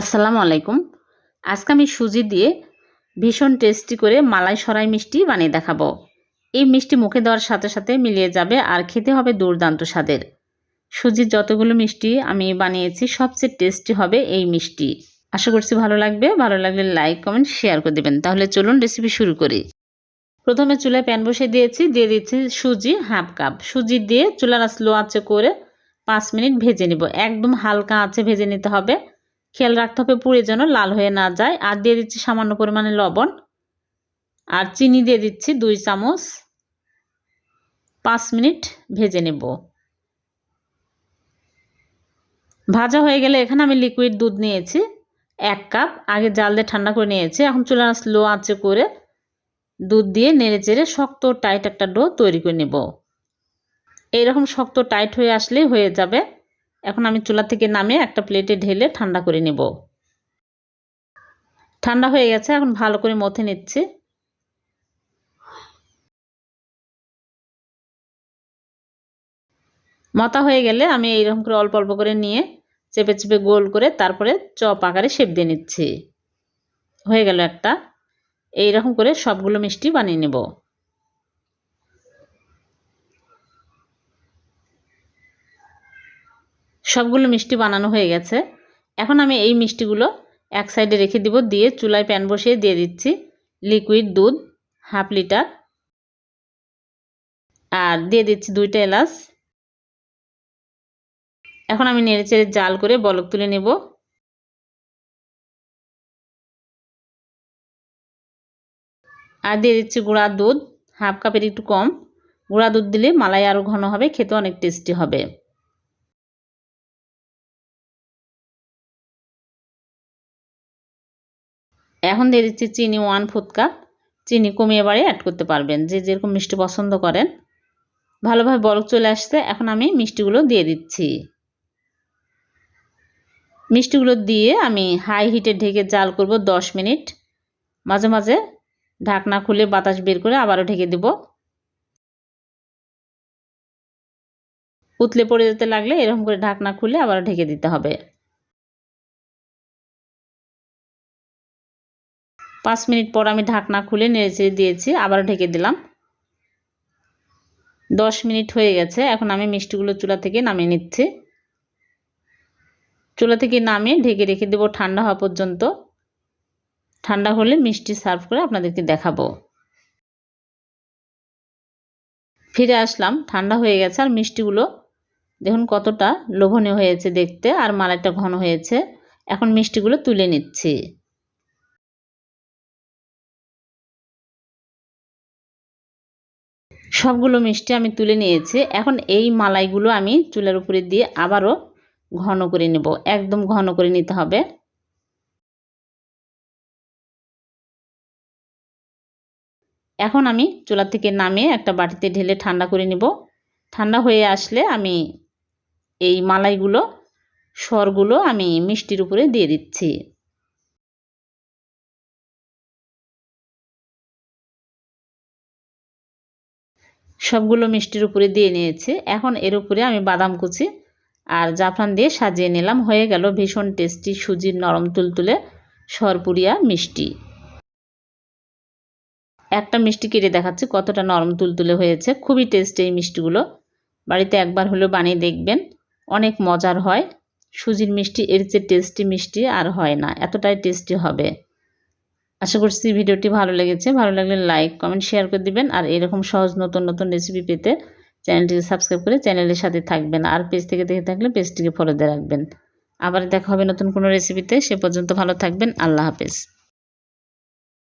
আসসালামু আলাইকুম। আজকে আমি সুজি দিয়ে ভীষণ টেস্টি করে মালাই সরাই মিষ্টি বানিয়ে দেখাবো। এই মিষ্টি মুখে দেওয়ার সাথে সাথে মিলিয়ে যাবে আর খেতে হবে দুর্দান্ত স্বাদের। সুজির যতগুলো মিষ্টি আমি বানিয়েছি, সবচেয়ে টেস্টি হবে এই মিষ্টি। আশা করছি ভালো লাগবে। ভালো লাগলে লাইক, কমেন্ট, শেয়ার করে দেবেন। তাহলে চলুন রেসিপি শুরু করি। প্রথমে চুলায় প্যান বসে দিয়েছি। দিয়ে দিচ্ছি সুজি হাফ কাপ। সুজি দিয়ে চুলার স্লো আঁচে করে পাঁচ মিনিট ভেজে নিব। একদম হালকা আঁচে ভেজে নিতে হবে। খেয়াল রাখতে হবে পুড়ে যেন লাল হয়ে না যায়। আর দিয়ে দিচ্ছি সামান্য পরিমাণে লবণ। আর চিনি দিয়ে দিচ্ছি দুই চামচ। পাঁচ মিনিট ভেজে নেব। ভাজা হয়ে গেলে এখানে আমি লিকুইড দুধ নিয়েছি, এক কাপ। আগে জাল দিয়ে ঠান্ডা করে নিয়েছি। এখন চুলা স্লো আঁচে করে দুধ দিয়ে নেড়ে চেড়ে শক্ত টাইট একটা ডো তৈরি করে নেব। এইরকম শক্ত টাইট হয়ে আসলেই হয়ে যাবে। এখন আমি চুলা থেকে নামে একটা প্লেটে ঢেলে ঠান্ডা করে নেব। ঠান্ডা হয়ে গেছে, এখন ভালো করে মথে নিচ্ছি। মতা হয়ে গেলে আমি এইরকম করে অল্প অল্প করে নিয়ে চেপে চেপে গোল করে তারপরে চপ আকারে শেপ দিয়ে নিচ্ছি। হয়ে গেল একটা। এইরকম করে সবগুলো মিষ্টি বানিয়ে নেব। সবগুলো মিষ্টি বানানো হয়ে গেছে। এখন আমি এই মিষ্টিগুলো এক সাইডে রেখে দিব, দিয়ে চুলায় প্যান বসিয়ে দিয়ে দিচ্ছি। লিকুইড দুধ, হাফ লিটার। আর দিয়ে দিচ্ছি দুইটা এলাচ। এখন আমি নেড়ে চেড়ে জাল করে বলক তুলে নেব। আর দিয়ে দিচ্ছি গুঁড়া দুধ, হাফ কাপের একটু কম। গুঁড়া দুধ দিলে মালাই আরও ঘন হবে, খেতে অনেক টেস্টি হবে। এখন দিয়ে দিচ্ছি চিনি ওয়ান ফোর্থ কাপ চিনি কমিয়ে বাড়িয়ে অ্যাড করতে পারবেন। যে যেরকম মিষ্টি পছন্দ করেন। ভালোভাবে বরফ চলে আসছে, এখন আমি মিষ্টিগুলো দিয়ে দিচ্ছি। মিষ্টিগুলো দিয়ে আমি হাই হিটে ঢেকে জাল করব দশ মিনিট। মাঝে মাঝে ঢাকনা খুলে বাতাস বের করে আবারও ঢেকে দেব। উতলে পড়ে যেতে লাগলে এরকম করে ঢাকনা খুলে আবারও ঢেকে দিতে হবে। পাঁচ মিনিট পর আমি ঢাকনা খুলে নেড়ে দিয়েছি আবার ঢেকে দিলাম। দশ মিনিট হয়ে গেছে, এখন আমি মিষ্টিগুলো চুলা থেকে নামিয়ে নিচ্ছি। চুলা থেকে নামিয়ে ঢেকে রেখে দেবো ঠান্ডা হওয়া পর্যন্ত। ঠান্ডা হলে মিষ্টি সার্ভ করে আপনাদেরকে দেখাবো। ফিরে আসলাম, ঠান্ডা হয়ে গেছে আর মিষ্টিগুলো দেখুন কতটা লোভনীয় হয়েছে দেখতে আর মালাইটা ঘন হয়েছে। এখন মিষ্টিগুলো তুলে নিচ্ছি। সবগুলো মিষ্টি আমি তুলে নিয়েছি। এখন এই মালাইগুলো আমি চুলার উপরে দিয়ে আবারও ঘন করে নেব। একদম ঘন করে নিতে হবে। এখন আমি চুলা থেকে নামিয়ে একটা বাটিতে ঢেলে ঠান্ডা করে নেব। ঠান্ডা হয়ে আসলে আমি এই মালাইগুলো, সরগুলো আমি মিষ্টির উপরে দিয়ে দিচ্ছি। সবগুলো মিষ্টির উপরে দিয়ে নিয়েছি। এখন এর উপরে আমি বাদাম কুচি আর জাফরান দিয়ে সাজিয়ে নিলাম। হয়ে গেল ভীষণ টেস্টি সুজির নরম তুলতুলে সরপুরিয়া মিষ্টি। একটা মিষ্টি কেটে দেখাচ্ছি কতটা নরম তুলতুলে হয়েছে। খুবই টেস্টি এই মিষ্টিগুলো। বাড়িতে একবার হলেও বানিয়ে দেখবেন। অনেক মজার হয়। সুজির মিষ্টি এর চেয়ে টেস্টি মিষ্টি আর হয় না। এতটাই টেস্টি হবে। আশা করছি ভিডিওটি ভালো লেগেছে। ভালো লাগলে লাইক কমেন্ট শেয়ার করে দিবেন। আর এরকম সহজ নতুন নতুন রেসিপি পেতে চ্যানেলটিকে সাবস্ক্রাইব করে চ্যানেলের সাথে থাকবেন। আর পেজ থেকে দেখে থাকলে পেজটিকে ফলো দিয়ে রাখবেন। আবার দেখা হবে নতুন কোনো রেসিপিতে সে পর্যন্ত ভালো থাকবেন। আল্লাহ হাফেজ।